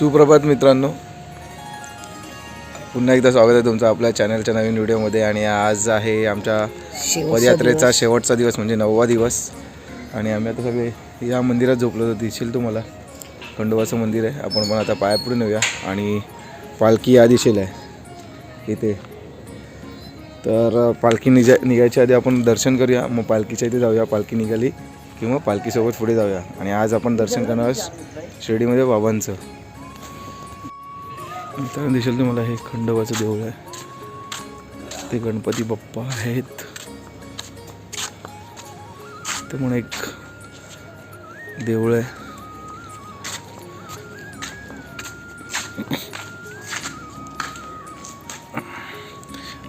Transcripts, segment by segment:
सुप्रभात मित्रांनो. पुन्हा एकदा स्वागत आहे तुमचं आपल्या चॅनलच्या नवीन व्हिडिओमध्ये आणि आज आहे आमच्या पदयात्रेचा शेवटचा दिवस म्हणजे नववा दिवस. आणि आम्ही आता सगळे या मंदिरात झोपलो होतो. दिसेल तुम्हाला. खंडोबाचं मंदिर आहे. आपण पण आता पाया पुढे नेऊया. आणि पालखी या दिशेला आहे. इथे. तर पालखी निजा निघायच्या आधी आपण दर्शन करूया. मग पालखीच्या इथे जाऊया. पालखी निघाली किंवा पालखीसोबत पुढे जाऊया. आणि आज आपण दर्शन करणार आहोत शिर्डीमध्ये बाबांचं. मित्रांनो दिसेल तुम्हाला हे खंडोबाचं देऊळ आहे. ते गणपती बाप्पा आहेत. ते म्हणून एक देऊळ आहे.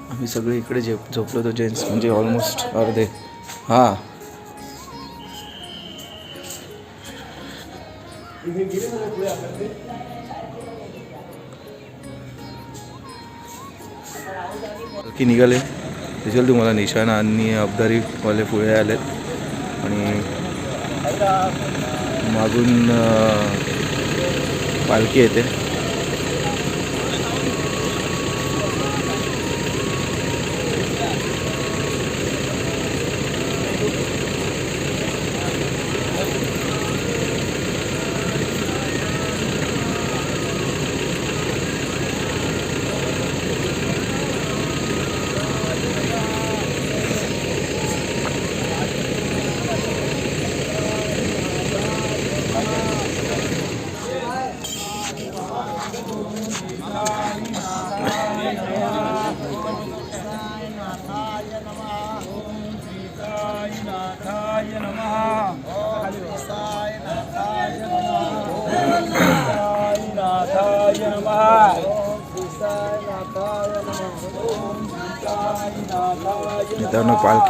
आम्ही सगळे इकडे झेप झोपलो होतो जेंट्स म्हणजे ऑलमोस्ट अर्धे. हां. की निघाले. दिसेल तुम्हाला निशाणा आणि अबदारीवाले पुढे आलेत. आणि मागून पालखी येते.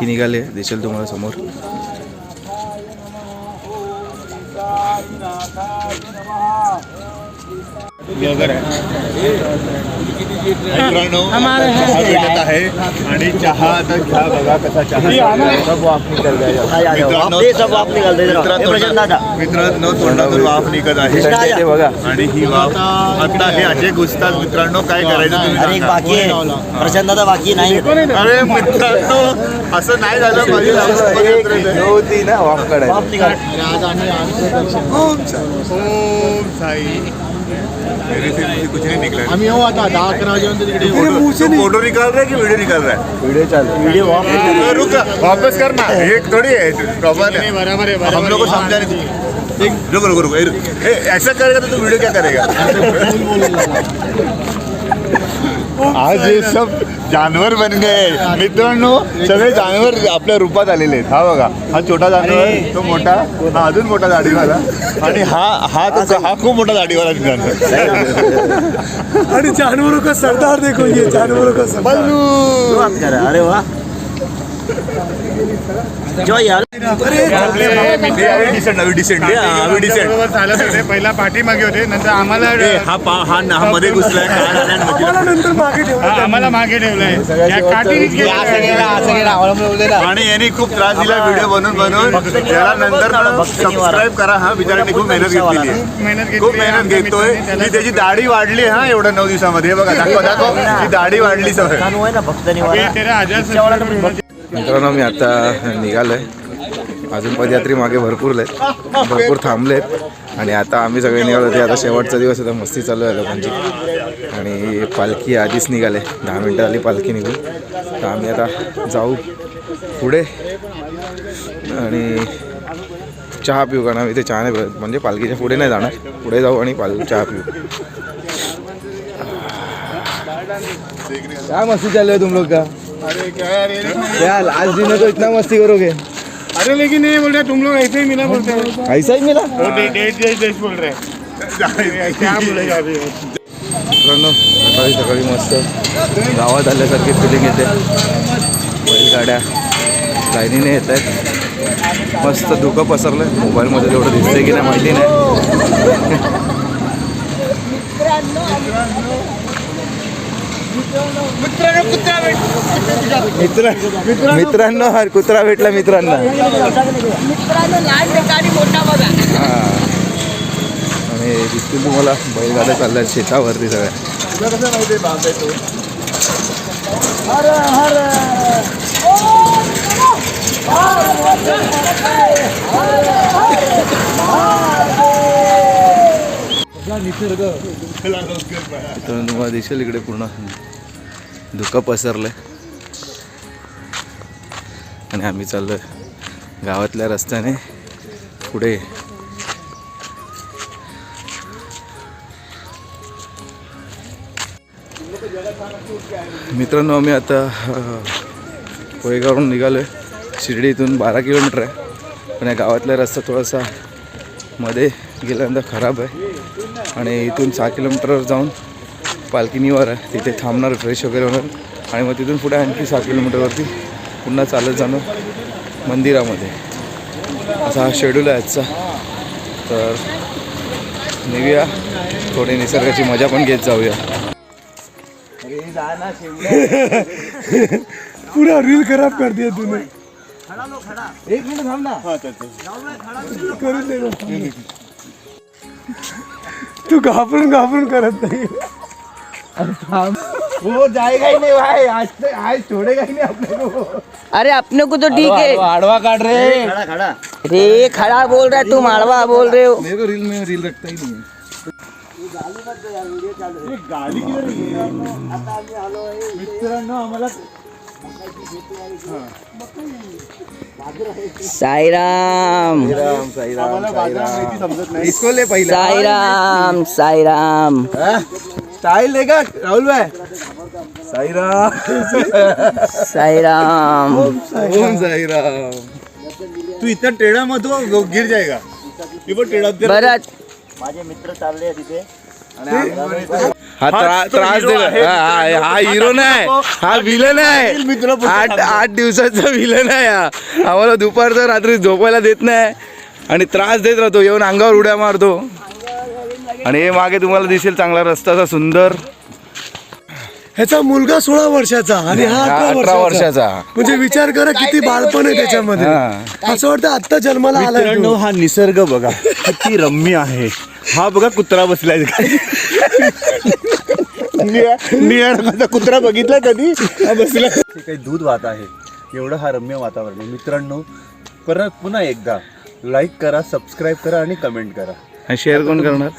पालखी निघाले दिसेल तुम्हाला समोर आहे मित्रांनो चहा भेटत आहे आणि चहा आता घ्या बघा कसा चहा मित्रांनो मित्रांनो मित्रांनो तोंडातून वाफ निघत आहे. बघा. आणि ही वाफ आता हे असे घुसतात. मित्रांनो काय करायचं तुम्ही. बाकी आहे. प्रशांत दादा बाकी नाही अरे मित्रांनो असं नाही झालं. होती ना वाफ काढायला. ओम साई. मेरे से मुझे कुछ नहीं निकला आम्ही येऊ आता दहा अकरा वाजेपर्यंत तिकडे फोटो निकाल रहा है कि वीडियो निकाल रहा है? चालू रुक वापस करना। ये थोड़ी है प्रॉपर बराबर हम बराबर लोग को समझा नहीं रुको रुको रुको रुको। ए, ऐसा करेगा तो तू वीडियो क्या करेगा? आज हे सब जानवर बन गए. मित्रांनो सगळे जानवर आपल्या रूपात आलेले आहेत. हा बघा हा छोटा जानवर तो मोठा हा अजून मोठा दाढीवाला आणि हा हा तो हा खूप मोठा दाढीवाला जानवर. आणि जानवरों का सरदार देखो ये जानवरों का सरदार. अरे वा डिसेंट बरोबर चालत होते पहिला पाठीमागे होते नंतर आम्हाला हा पा हा हा मध्ये घुसलाय. आम्हाला नंतर मागे ठेवलं आम्हाला मागे ठेवलंय. या काठीनेच गेलं. आणि यांनी खूप त्रास दिला व्हिडिओ बनवून बनवून त्याला नंतर सबस्क्राईब करा हा. बिचाराने खूप मेहनत घेतलेली आहे. खूप मेहनत घेतली खूप मेहनत आमच्या घेतोय. की त्याची दाढी वाढली हा एवढं नऊ दिवसामध्ये. हे बघा दाखव दाखव. ती दाढी वाढली ना भक्त मित्रांनो मी आता निघालो आहे अजून पदयात्री मागे भरपूर आहेत. भरपूर थांबलेत. आणि आता आम्ही सगळे निघालो होते आता शेवटचा दिवस आता मस्ती चालू आहे लोकांची. आणि पालखी आधीच निघाले. दहा मिनटं आली पालखी निघून. तर आम्ही आता जाऊ पुढे. आणि चहा पिऊ कारण आम्ही ते चहा नाही म्हणजे पालखीच्या पुढे नाही जाणार. पुढे जाऊ आणि पाल चहा पिऊ. काय मस्ती चालू आहे तुम लोग का? अरे क्या रे क्या आज दिन तो इतना मस्ती करोगे? अरे लेकिन ये बोल रहे तुम लोग ऐसे ही मिला बोलते हैं। ऐसा ही मिला? वो डे- देश देश देश बोल रहे हैं। क्या बोलेगा अभी? मित्रांनो सकाळी सकाळी मस्त गावात आल्यासारखी फिलिंग येते. बैलगाड्या लाईनीने येत आहेत मस्त धुकं पसरलं मोबाईलमध्ये जेवढं दिसतंय की नाही माहिती नाही. मित्र मित्रांनो हा कुत्रा भेटला मित्रांना. हा. आणि दिसतील तुम्हाला बैलगाड्या चालल्या शेतावरती सगळ्या. तुम्हाला दिसेल इकडे पूर्ण. धुकं पसरलं. आणि आम्ही चाललो गावातल्या रस्त्याने पुढे. मित्रांनो आम्ही आता अं, निघालो आहे शिर्डी इथून बारा किलोमीटर आहे. पण या गावातला रस्ता थोडासा मध्ये गेल्यानंतर खराब आहे. आणि इथून सहा किलोमीटरवर जाऊन पालखी निवार आहे. तिथे थांबणार फ्रेश वगैरे होणार. आणि मग तिथून पुढे आणखी सहा किलोमीटरवरती पुन्हा चालत जाणं मंदिरामध्ये. असा हा शेड्यूल आहे आजचा. तर निघूया. थोडी निसर्गाची मजा पण घेत जाऊया. पूरा रील खराब कर दिया तूने. एक मिनिट थांब ना. करून दे ना. तू घाबरून घाबरून करत नाही. वो जाएगा ही नहीं भाई। आज से आज छोड़ेगा ही नहीं अपने को। अरे अपने को तो ठीक है। आड़वा काट रहे। खड़ा खड़ा। रे खड़ा बोल रहा है तुम अड़वा बोल रहे हो। मेरे को रील में रील रखता ही नहीं है। मित्रांनो आम्हाला साईराम। राम साई राम आम्हाला बाजार माहिती समजत नाही. इसको ले पहिला. साईराम साईराम। स्टाइल लेगा राहुल भाई. साई राम साईराम। ओम साई राम तू इथं टेढ़ा मत हो गिर जाएगा ती पण टेढ़ा ते- बरं माझे मित्र चालले तिथे. हा त्रा- त्रास. दिला हा हा- हा हिरो नाही. हा विलन आहे. आठ आठ दिवसाचा विलन आहे हा. आम्हाला दुपारचं रात्री झोपायला देत नाही. आणि त्रास देत राहतो. येऊन अंगावर उड्या मारतो. आणि हे मागे तुम्हाला दिसेल चांगला रस्ताचा सुंदर. ह्याचा मुलगा सोळा वर्षाचा आणि हा अठरा वर्षाचा. म्हणजे विचार करा किती बालपण आहे त्याच्यामध्ये. असं वाटतं आता जन्माला तो. हा निसर्ग बघा. किती रम्य आहे. हा बघा कुत्रा बसलाय. निळ्या निळ्या रंगाचा कुत्रा बघितला कधी? हा बसला. काही दूध वाहत आहे. एवढं हा रम्य वातावरण आहे. मित्रांनो परत पुन्हा एकदा लाईक करा सबस्क्राईब करा आणि कमेंट करा. आणि शेअर कोण करणार?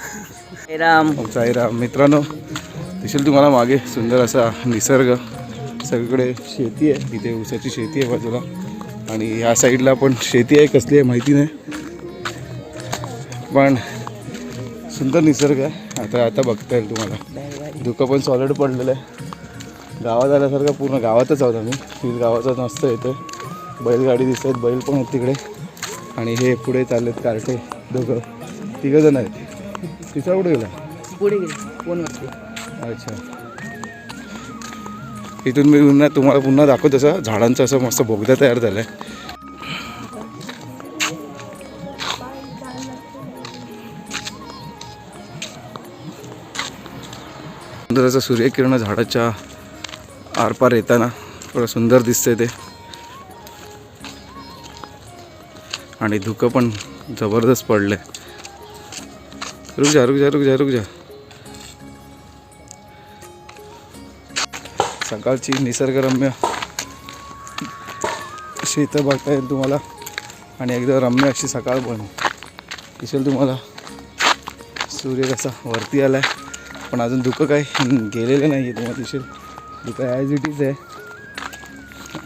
साईराम साईराम हो, मित्रांनो दिसेल तुम्हाला मागे सुंदर असा निसर्ग. सगळीकडे शेती आहे. तिथे ऊसाची शेती आहे बाजूला. आणि ह्या साईडला पण शेती आहे कसली आहे माहिती नाही. पण सुंदर निसर्ग आहे. आता आता बघता येईल तुम्हाला. धुकं पण सॉलिड पडलेलं आहे. गावात आल्यासारखं पूर्ण गावातच आहोत आम्ही. तीच गावाचा मस्त येतो बैलगाडी दिसत आहेत बैल पण आहेत तिकडे. आणि हे पुढे चाललेत कार्टे. दोघं. तिघं जण आहेत. तिचा कुठे गेला? पुढे गेले. फोनवरती. अच्छा. इथून मी पुन्हा तुम्हाला पुन्हा दाखवतो तसं झाडांचं असं मस्त बोगदा तयार झालं आहे सुंदर असं सूर्यकिरण झाडाच्या आरपार येताना थोडं सुंदर दिसतंय ते. आणि धुकं पण जबरदस्त पडलंय. रुक जा रुक जा रुक जा रुक जा. सकाळची निसर्गरम्य शेतं बघता येईल तुम्हाला. आणि एकदम रम्य अशी सकाळ पण दिसेल तुम्हाला. सूर्य कसा वरती आला आहे पण अजून धुकं काही गेलेलं नाही आहे तुम्हाला दिसेल. धुकं ॲज इट इज आहे.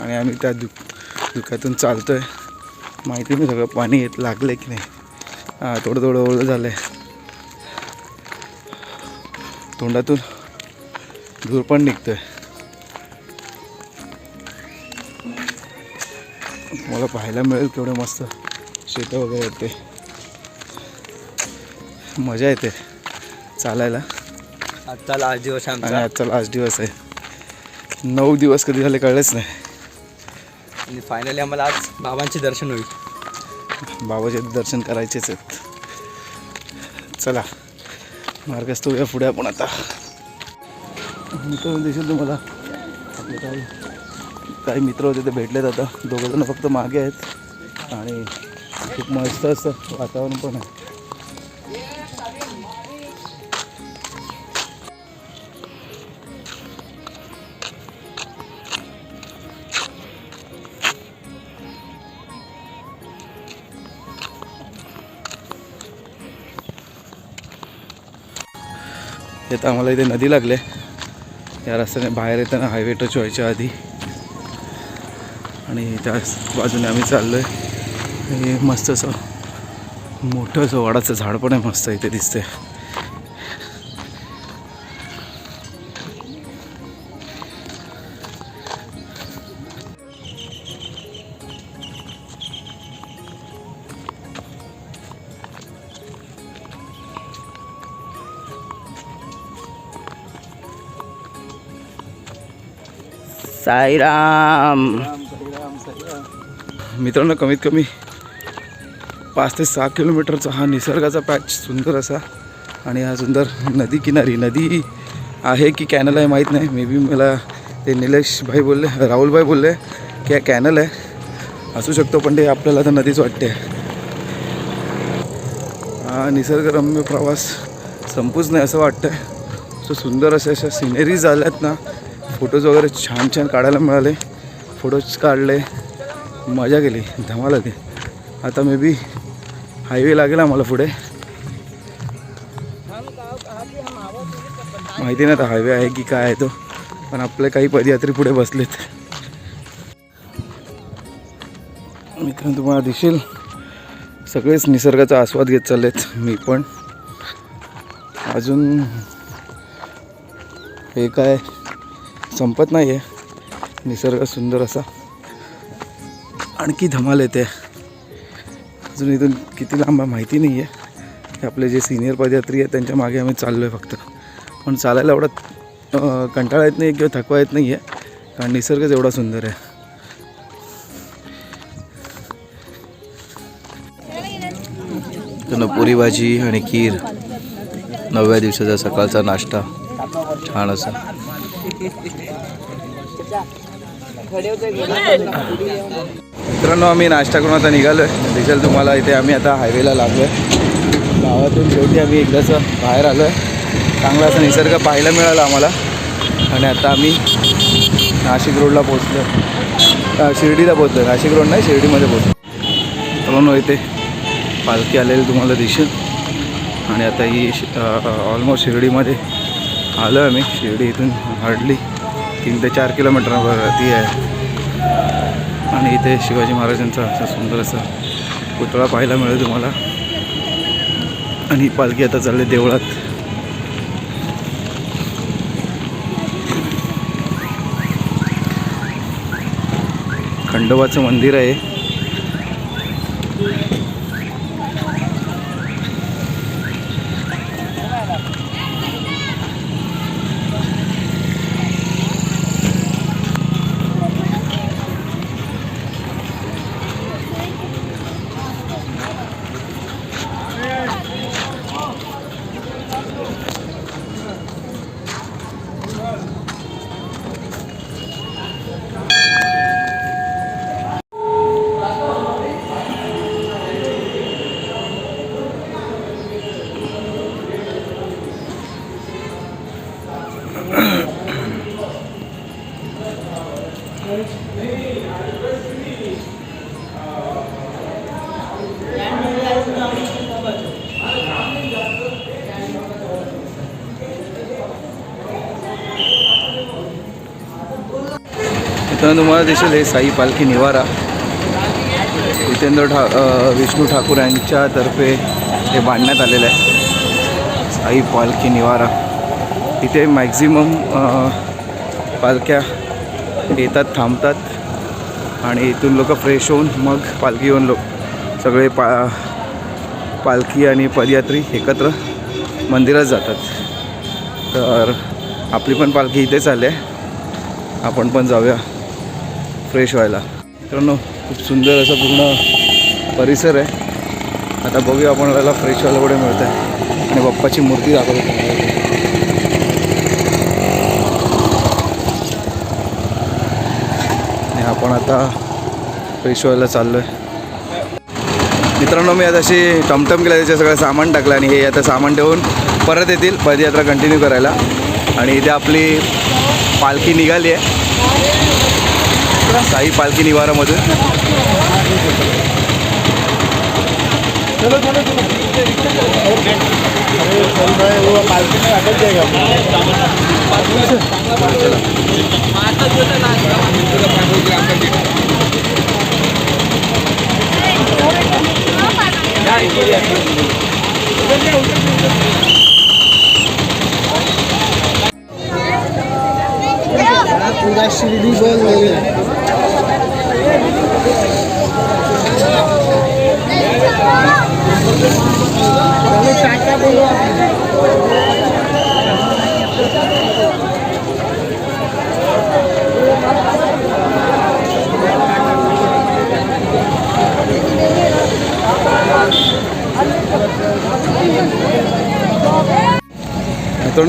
आणि आम्ही त्या धु धुक्यातून चालतो आहे माहिती नाही सगळं पाणी येत लागलं की नाही. हां थोडं थोडं ओळं झालं आहे तोंडातून धूर पण निघतोय. मला पाहायला मिळेल केवढे मस्त शेतं वगैरे आहेत ते. मजा येते चालायला. आजचा लास्ट दिवस आणि आजचा लास्ट दिवस आहे. नऊ दिवस कधी झाले कळलेच नाही. आणि फायनली आम्हाला आज बाबांचे दर्शन होईल. बाबाचे दर्शन करायचेच आहेत. चला. मार्गस्थ होऊया पुढे आपण आता. मित्र दिसेल तुम्हाला आपले काही काही मित्र होते ते भेटलेत आता. दोघं जण फक्त मागे आहेत. आणि खूप मस्त असं वातावरण पण आहे. आता आम्हाला इथे नदी लागले या रस्त्याने बाहेर येताना हायवे टच व्हायच्या आधी. आणि त्याच बाजूने आम्ही चाललो आहे हे मस्त असं मोठं असं वडाचं झाड पण आहे मस्त इथे दिसतंय. साईराम. मित्रांनो कमीत कमी पाच ते सहा किलोमीटरचा हा निसर्गाचा पॅच सुंदर असा आणि हा सुंदर नदी किनारी. नदी आहे की कॅनल आहे माहीत नाही. मे बी मला ते निलेश भाई बोलले राहुलभाई बोलले की हा कॅनल आहे. असू शकतो पण ते आपल्याला तर नदीच वाटते. हा निसर्गरम्य प्रवास संपूच नाही असं वाटतं सो सुंदर अशा अशा सिनेरीज आल्यात ना फोटोज वगैरे छान छान काढायला मिळाले. फोटोज काढले मजा केली धमाल आली आता मे बी हायवे लागेल आम्हाला पुढे. माहिती नाही आता हायवे आहे की काय आहे तो पण आपले काही पदयात्री पुढे बसलेत. मित्रांनो तुम्हाला दिसेल सगळेच निसर्गाचा आस्वाद घेत चाललेत मी पण. अजून हे काय? संपत नाही आहे निसर्ग सुंदर असा. आणखी धमाल येते. अजून इथून किती लांब माहिती नाही आहे हे आपले जे सिनियर पदयात्री आहेत त्यांच्या मागे आम्ही चाललो आहे फक्त. पण चालायला एवढा कंटाळा येत नाही किंवा थकवा येत नाही आहे कारण निसर्गच एवढा सुंदर आहे. पुरी भाजी आणि खीर. नवव्या दिवसाचा सकाळचा नाश्ता. छान असा. मित्रांनो आम्ही नाश्ता करून आता निघालो आहे दिसेल तुम्हाला इथे आम्ही आता हायवेला लागलो आहे गावातून शेवटी आम्ही एकदाचं बाहेर आलो आहे चांगला असा निसर्ग पाहायला मिळाला आम्हाला. आणि आता आम्ही नाशिक रोडला पोचलो शिर्डीला पोचलो नाशिक रोड नाही शिर्डीमध्ये पोचलो मित्रांनो इथे पालखी आलेली तुम्हाला दिसेल. आणि आता ही ऑलमोस्ट शिर्डीमध्ये आलो आहे आम्ही. शिर्डी इथून हार्डली तीन ते चार किलोमीटरवरती आहे. आणि इथे शिवाजी महाराजांचा असा सुंदर असा पुतळा पाहायला मिळेल तुम्हाला. आणि ही पालखी आता चालली देवळात. खंडोबाचं मंदिर आहे. इथं तुम्हाला दिसेल हे साई पालखी निवारा. जितेंद्र ठा विष्णू ठाकूर यांच्यातर्फे हे बांधण्यात आलेलं आहे. साई पालखी निवारा. इथे मॅक्झिमम पालख्या येतात थांबतात आणि इथून लोक फ्रेश होऊन मग पालखी येऊन लोक सगळे पा पालखी आणि पदयात्री एकत्र मंदिरात जातात. तर आपली पण पालखी इथेच आली आहे. आपण पण जाऊया. फ्रेश व्हायला. मित्रांनो खूप सुंदर असं पूर्ण परिसर आहे. आता बघूया आपण आपल्याला फ्रेश व्हायला कुठे मिळतं आहे आणि बाप्पाची मूर्ती दाखवतो आणि आपण आता फ्रेश व्हायला चाललो आहे मित्रांनो मी आता अशी टमटम केलं त्याचं सगळं सामान टाकलं आणि हे आता सामान ठेवून परत येतील पदयात्रा कंटिन्यू करायला. आणि इथे आपली पालखी निघाली आहे. साई पालखी निवारामधून मित्रांनो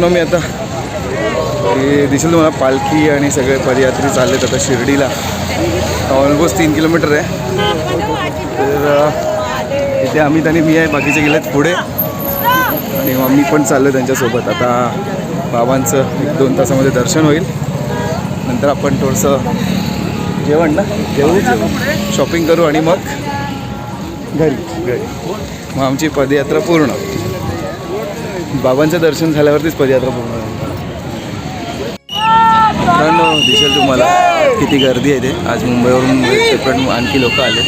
मी आता. हे दिसेल तुम्हाला पालखी आणि सगळे पदयात्री चाललेत आता शिर्डीला. ऑलमोस्ट तीन किलोमीटर आहे. तर इथे अमित आणि मी आहे बाकीचे गेलेत पुढे. आणि मम्मी पण चाललो त्यांच्यासोबत. आता बाबांचं एक दोन तासामध्ये दर्शन होईल. नंतर आपण थोडंसं जेवण ना? जेवू शॉपिंग करू आणि मग घरी घरी. मग आमची पदयात्रा पूर्ण. बाबांचं दर्शन झाल्यावरतीच पदयात्रा पूर्ण मित्रांनो दिसेल तुम्हाला किती गर्दी आहे ते. आज मुंबईवरून सेपरेट आणखी लोक आले.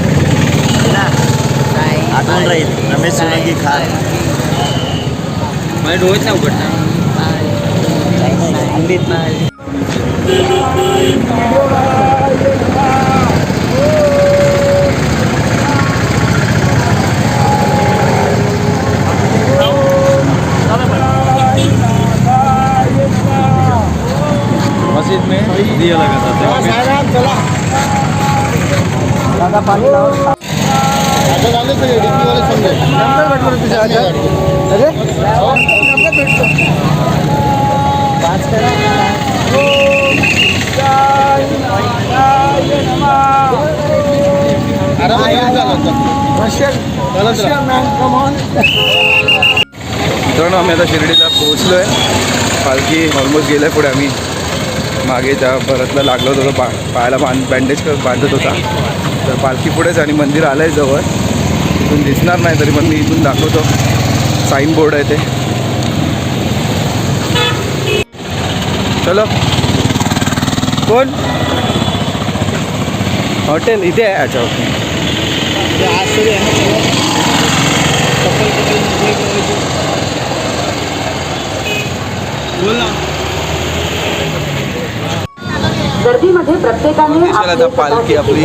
ये रे आठवण राहील रमेश सोलंकी खान माझ्या डोळ्यात नाही उघडणार अमित नाही मस्जिद में दिया लगा था मित्रांनो आम्ही आता शिर्डीला पोहोचलो आहे पालखी ऑलमोस्ट गेलं आहे पुढे आम्ही. मागे त्या भरतला लागलो होतो पा पायाला बांध बँडेज बांधत होता. तर पालखी पुढेच आणि मंदिर आलं आहे जवळ. इथून दिसणार नाही तरी पण मी इथून दाखवतो. साईन बोर्ड आहे ते. चलो. कोण? हॉटेल इथे आहे अच्छा ओके. गर्दीमध्ये प्रत्येकाने आपले पालखी आपली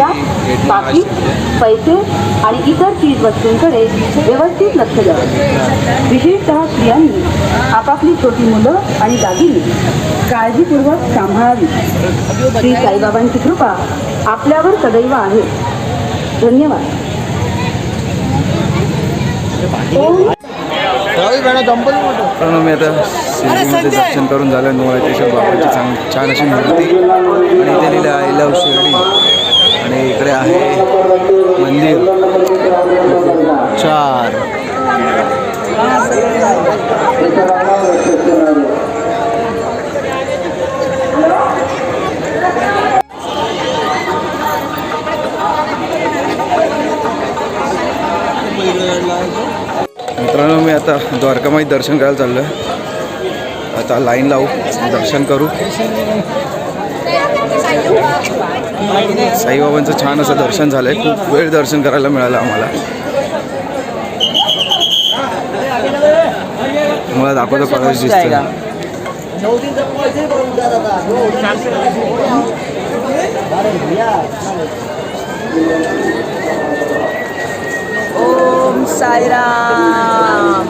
पाकीट, पैसे आणि इतर चीज वस्तूंकडे व्यवस्थित लक्ष द्यावे विशेषतः स्त्रियांनी आपापली छोटी मुलं आणि दागिनी काळजीपूर्वक सांभाळावी श्री साईबाबांची कृपा आपल्यावर सदैव आहे धन्यवाद ओम मित्रांनो मी आता शिर्डीमध्ये दर्शन करून झालं त्याच्या बाबाची चांग छान अशी मूर्ती. आणि इथे लिहिलं आय लव शिर्डी. आणि इकडे आहे मंदिर. चार. मित्रांनो मी आता द्वारकामाई दर्शन करायला चाललो आहे आता लाईन लावू दर्शन करू. साईबाबांचं छान असं दर्शन झालं आहे खूप वेळ दर्शन करायला मिळालं आम्हाला. मला दाखवतो कॉलेज दिसतं ओम साईराम.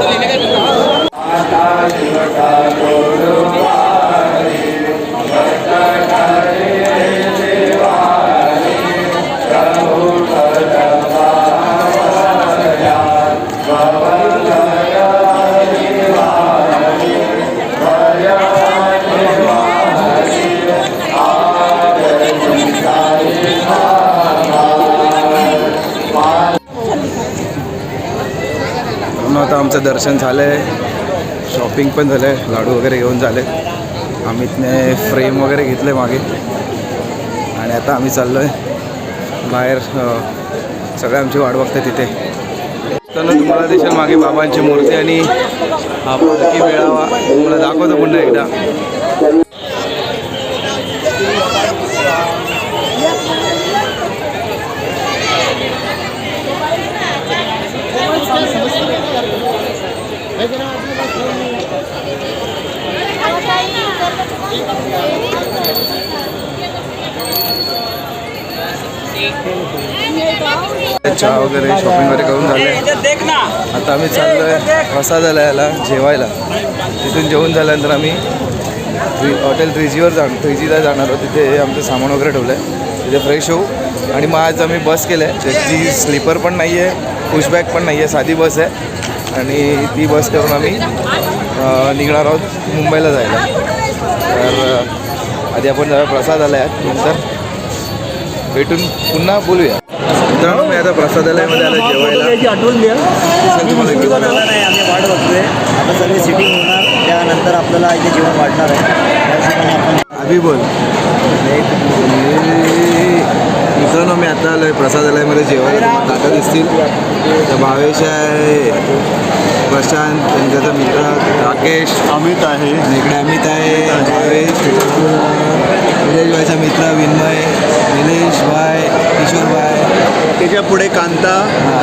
दर्शन झालं आहे शॉपिंग पण झालं आहे लाडू वगैरे घेऊन झाले अमितने फ्रेम वगैरे घेतले मागे. आणि आता आम्ही चाललो आहे बाहेर सगळे आमची वाट बघते तिथे तर तुम्हाला दिसेल मागे बाबांची मूर्ती आणि हा पालखी मेळावा. तुम्हाला दाखवतो पुन्हा एकदा. चहा वगैरे शॉपिंग वगैरे करून झाले. आता आम्ही चाललो आहे याला जेवायला. तिथून जेवून झाल्यानंतर आम्ही थ्री हॉटेल थ्री जीवर जाण थ्री जीला जाणार आहोत. तिथे आमचं सामान वगैरे ठेवलं आहे तिथे फ्रेश होऊ. आणि मग आज आम्ही बस केलं आहे त्याची स्लीपर पण नाही आहे पुशबॅक पण नाही आहे साधी बस आहे. आणि ती बस करून आम्ही निघणार आहोत मुंबईला जायला. तर आधी आपण जरा आहे नंतर भेटून पुन्हा बोलूया. मित्रांनो मी आता प्रसादालयामध्ये आलो जेवायला. आठवण द्या. नाही आम्ही वाट बघतोय. आता सगळे सिटिंग होणार त्यानंतर आपल्याला इथे जेवण वाढणार आहे. आपण अभि बोल. मित्रांनो मी आता आलो आहे प्रसादालयामध्ये जेवायला. काका दिसतील. तर भावेश आहे. प्रशांत त्यांचा मित्र राकेश. अमित आहे. इकडे अमित आहे भावेश. निलेश भाईचा मित्र विन्मय निलेश भाई किशोर भाई. त्याच्या पुढे कांता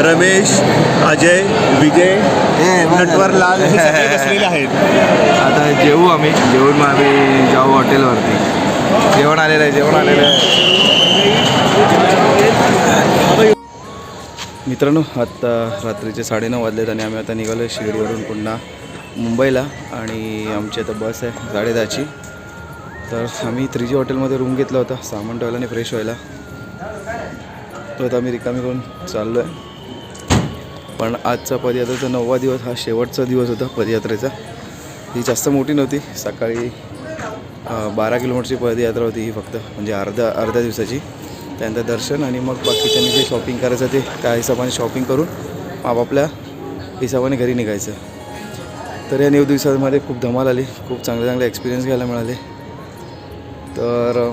रमेश अजय विजय. हे. नटवरलाल बसलेले आहेत. आता जेवू आम्ही. जेवून मग आम्ही जाऊ हॉटेलवरती जेवण आलेलं आहे जेवण आलेलं आहे. मित्रांनो आत्ता रात्रीचे साडेनऊ वाजलेत आणि आम्ही आता निघालो आहे शिर्डीवरून पुन्हा मुंबईला आणि आमची आता बस आहे साडेदहाची तर आम्ही थ्री जी हॉटेलमध्ये रूम घेतला होता सामान ठेवायला आणि फ्रेश व्हायला. तो आता आम्ही रिकामी करून चाललो आहे पण आजचा पदयात्रेचा नववा दिवस हा शेवटचा दिवस होता पदयात्रेचा. ही जास्त मोठी नव्हती सकाळी बारा किलोमीटरची पदयात्रा होती ही फक्त म्हणजे अर्धा अर्ध्या दिवसाची. त्यानंतर दर्शन आणि मग बाकीच्यांनी जे शॉपिंग करायचं ते त्या हिशोबाने शॉपिंग करून आपापल्या हिशोबाने घरी निघायचं. तर या नऊ दिवसामध्ये खूप धमाल आली खूप चांगले चांगले एक्सपिरियन्स घ्यायला मिळाले. तर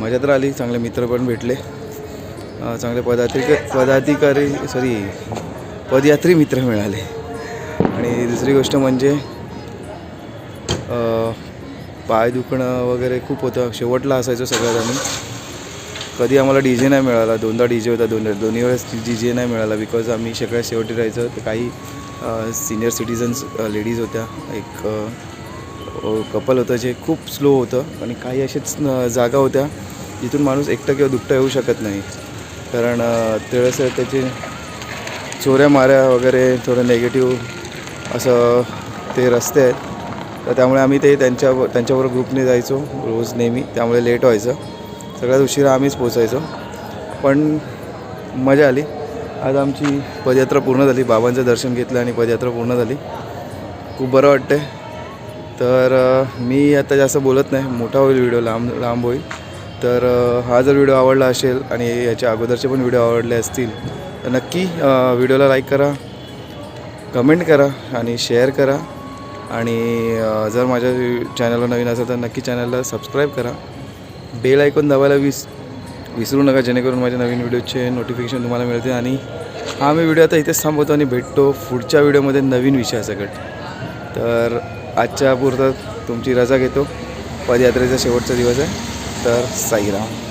मजा तर आली चांगले मित्र पण भेटले. चांगले पदाधिक पदाधिकारी सॉरी पदयात्री मित्र मिळाले. आणि दुसरी गोष्ट म्हणजे पाय दुखणं वगैरे खूप होतं. शेवटला असायचं सगळ्यात आम्ही कधी आम्हाला डी जे नाही मिळाला दोनदा डी जे होता दोन दोन्ही वेळेस डी जे नाही मिळाला बिकॉज आम्ही सगळ्यात शेवटी राहायचं. तर काही सिनियर सिटीजन्स लेडीज होत्या. एक कपल होतं जे खूप स्लो होतं आणि काही असेच जागा होत्या जिथून माणूस एकटं किंवा दुकटं येऊ शकत नाही. कारण अ, त्यावेळेस त्याचे चोऱ्या माऱ्या वगैरे थोडं नेगेटिव्ह असं ते रस्ते आहेत. तर त्यामुळे आम्ही ते त्यांच्या त्यांच्याबरोबर ग्रुपने जायचो रोज नेहमी. त्यामुळे लेट व्हायचं. सगळ्यात उशिरा आम्हीच पोचायचो पण मजा आली. आज आमची पदयात्रा पूर्ण झाली. बाबांचं दर्शन घेतलं आणि पदयात्रा पूर्ण झाली. खूप बरं वाटतं तर मी आता जास्त बोलत नाही. मोठा होईल व्हिडिओ लांब लांब होईल. तर हा जर व्हिडिओ आवडला असेल आणि याच्या अगोदरचे पण व्हिडिओ आवडले असतील तर नक्की व्हिडिओला लाईक करा कमेंट करा आणि शेअर करा. आणि जर माझ्या चॅनलला नवीन असेल तर नक्की चॅनलला सबस्क्राईब करा. बेल ऐकून दाबायला विस विसरू नका जेणेकरून माझ्या नवीन व्हिडिओचे नोटिफिकेशन तुम्हाला मिळते आणि हा मी व्हिडिओ आता इथेच थांबवतो आणि भेटतो पुढच्या व्हिडिओमध्ये नवीन विषयासकट. तर आजच्या पुरतात तुमची रजा घेतो. पदयात्रेचा शेवटचा दिवस आहे. तर साईराम.